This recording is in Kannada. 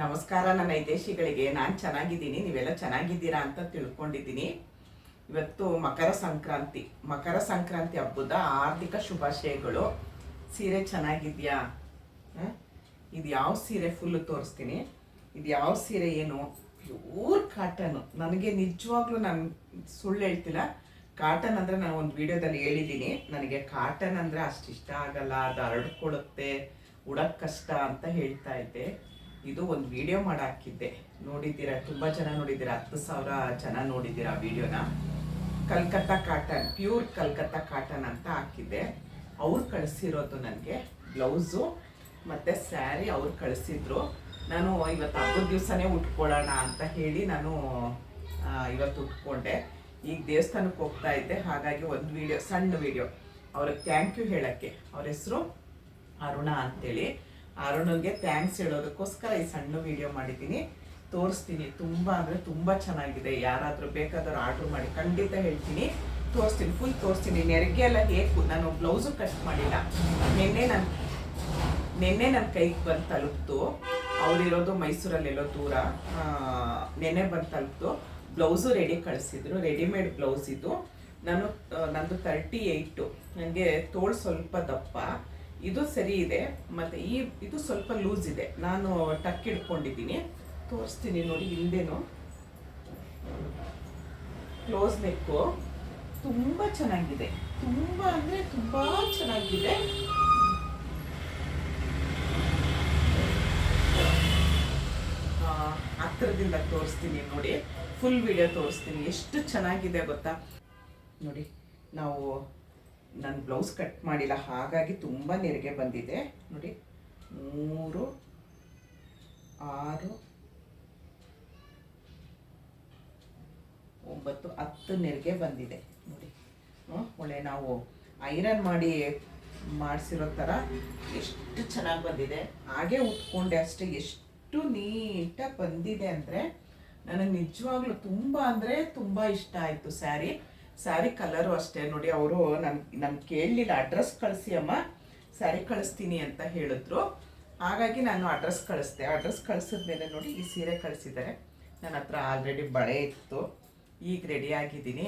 ನಮಸ್ಕಾರ, ನನ್ನ ಹಿತೇಶಿಗಳಿಗೆ ನಾನು ಚೆನ್ನಾಗಿದ್ದೀನಿ, ನೀವೆಲ್ಲ ಚೆನ್ನಾಗಿದ್ದೀರಾ ಅಂತ ತಿಳ್ಕೊಂಡಿದ್ದೀನಿ. ಇವತ್ತು ಮಕರ ಸಂಕ್ರಾಂತಿ. ಮಕರ ಸಂಕ್ರಾಂತಿ ಹಬ್ಬದ ಆರ್ಥಿಕ ಶುಭಾಶಯಗಳು. ಸೀರೆ ಚೆನ್ನಾಗಿದೆಯಾ? ಇದು ಯಾವ ಸೀರೆ ಫುಲ್ಲು ತೋರಿಸ್ತೀನಿ. ಇದು ಯಾವ ಸೀರೆ ಏನು? Pure cotton. ನನಗೆ ನಿಜವಾಗ್ಲೂ ನಾನು ಸುಳ್ಳು ಹೇಳ್ತಿಲ್ಲ. ಕಾಟನ್ ಅಂದರೆ ನಾನು ಒಂದು ವಿಡಿಯೋದಲ್ಲಿ ಹೇಳಿದ್ದೀನಿ. ನನಗೆ ಕಾಟನ್ ಅಂದರೆ ಅಷ್ಟು ಇಷ್ಟ ಆಗಲ್ಲ. ಅದು ಹರಡ್ಕೊಳುತ್ತೆ. ಉಡಕ್ ಕಷ್ಟ ಅಂತ ಹೇಳ್ತಾ ಇದ್ದೆ. ಇದು ಒಂದು ವಿಡಿಯೋ ಮಾಡಿ ಹಾಕಿದ್ದೆ ನೋಡಿದ್ದೀರಾ? ತುಂಬ ಜನ ನೋಡಿದ್ದೀರಾ? ಹತ್ತು ಸಾವಿರ ಜನ ನೋಡಿದ್ದೀರಾ ವಿಡಿಯೋನ Calcutta cotton pure Calcutta cotton ಅಂತ ಹಾಕಿದ್ದೆ. ಅವ್ರು ಕಳಿಸಿರೋದು ನನಗೆ. ಬ್ಲೌಸು ಮತ್ತು ಸ್ಯಾರಿ ಅವ್ರು ಕಳಿಸಿದ್ರು. ನಾನು ಇವತ್ತು ಹಬ್ಬದ ದಿವಸನೇ ಉಟ್ಕೊಳ್ಳೋಣ ಅಂತ ಹೇಳಿ ನಾನು ಇವತ್ತು ಉಟ್ಕೊಂಡೆ. ಈಗ ದೇವಸ್ಥಾನಕ್ಕೆ ಹೋಗ್ತಾ ಇದ್ದೆ. ಹಾಗಾಗಿ ಒಂದು ವಿಡಿಯೋ ಸಣ್ಣ ವಿಡಿಯೋ ಅವ್ರಿಗೆ ಥ್ಯಾಂಕ್ ಯು ಹೇಳೋಕ್ಕೆ. ಅವ್ರ ಹೆಸರು ಅರುಣ ಅಂತೇಳಿ. ಅರುಣನ್ಗೆ ಥ್ಯಾಂಕ್ಸ್ ಹೇಳೋದಕ್ಕೋಸ್ಕರ ಈ ಸಣ್ಣ ವಿಡಿಯೋ ಮಾಡಿದ್ದೀನಿ. ತೋರಿಸ್ತೀನಿ, ತುಂಬ ಅಂದರೆ ತುಂಬ ಚೆನ್ನಾಗಿದೆ. ಯಾರಾದರೂ ಬೇಕಾದರೂ ಆರ್ಡ್ರ್ ಮಾಡಿ ಖಂಡಿತ ಹೇಳ್ತೀನಿ. ತೋರಿಸ್ತೀನಿ ಫುಲ್ ತೋರಿಸ್ತೀನಿ. ನೆರಿಗೆ ಎಲ್ಲ ಹೇಗೆ ನಾನು ಬ್ಲೌಸು ಕಟ್ ಮಾಡಿಲ್ಲ. ನಿನ್ನೆ ನಾನು ನಿನ್ನೆ ನನ್ನ ಕೈಗೆ ಬಂದು ತಲುಪ್ತು. ಅವರಿರೋದು ಮೈಸೂರಲ್ಲೆಲ್ಲೋ ದೂರ. ನೆನ್ನೆ ಬಂದು ತಲುಪ್ತು. ಬ್ಲೌಸು ರೆಡಿ ಕಳಿಸಿದ್ರು. ರೆಡಿಮೇಡ್ ಬ್ಲೌಸ್ ಇದು. ನಾನು ನಂದು ತರ್ಟಿ ಏಯ್ಟು ನನಗೆ ತೋಳು ಸ್ವಲ್ಪ ದಪ್ಪ. ಇದು ಸರಿ ಇದೆ, ಮತ್ತು ಈ ಇದು ಸ್ವಲ್ಪ ಲೂಸ್ ಇದೆ. ನಾನು ಟಕ್ ಇಟ್ಕೊಂಡಿದ್ದೀನಿ ತೋರಿಸ್ತೀನಿ ನೋಡಿ ಹಿಂದೆನು. ಕ್ಲೋಸ್ ನೆಕ್ಕು ತುಂಬ ಚೆನ್ನಾಗಿದೆ. ತುಂಬ ಅಂದರೆ ತುಂಬ ಚೆನ್ನಾಗಿದೆ. ಹತ್ತಿರದಿಂದ ತೋರಿಸ್ತೀನಿ ನೋಡಿ. ಫುಲ್ ವಿಡಿಯೋ ತೋರಿಸ್ತೀನಿ. ಎಷ್ಟು ಚೆನ್ನಾಗಿದೆ ಗೊತ್ತಾ? ನೋಡಿ, ನಾವು ನಾನು ಬ್ಲೌಸ್ ಕಟ್ ಮಾಡಿಲ್ಲ, ಹಾಗಾಗಿ ತುಂಬ ನೆರಿಗೆ ಬಂದಿದೆ. ನೋಡಿ, ಮೂರು, ಆರು, ಒಂಬತ್ತು, ಹತ್ತು ನೆರಿಗೆ ಬಂದಿದೆ. ನೋಡಿ ಒಳ್ಳೆ ನಾವು ಐರನ್ ಮಾಡಿ ಮಾಡಿಸಿರೋ ಥರ ಎಷ್ಟು ಚೆನ್ನಾಗಿ ಬಂದಿದೆ. ಹಾಗೆ ಉಟ್ಕೊಂಡೆ ಅಷ್ಟೇ, ಎಷ್ಟು ನೀಟಾಗಿ ಬಂದಿದೆ ಅಂದರೆ ನನಗೆ ನಿಜವಾಗ್ಲೂ ತುಂಬ ಅಂದರೆ ತುಂಬ ಇಷ್ಟ ಆಯಿತು ಸ್ಯಾರಿ. ಸ್ಯಾರಿ ಕಲರು ಅಷ್ಟೇ. ನೋಡಿ, ಅವರು ನನ್ ನನ್ ಕೇಳಲಿಲ್ಲ, ಅಡ್ರೆಸ್ ಕಳಿಸಿ ಅಮ್ಮ, ಸ್ಯಾರಿ ಕಳಿಸ್ತೀನಿ ಅಂತ ಹೇಳಿದ್ರು. ಹಾಗಾಗಿ ನಾನು ಅಡ್ರೆಸ್ ಕಳಿಸ್ದೆ. ಅಡ್ರೆಸ್ ಕಳಿಸಿದ್ಮೇಲೆ ನೋಡಿ ಈ ಸೀರೆ ಕಳಿಸಿದ್ದಾರೆ. ನನ್ನ ಹತ್ರ ಆಲ್ರೆಡಿ ಬಳೆ ಇತ್ತು. ಈಗ ರೆಡಿ ಆಗಿದ್ದೀನಿ.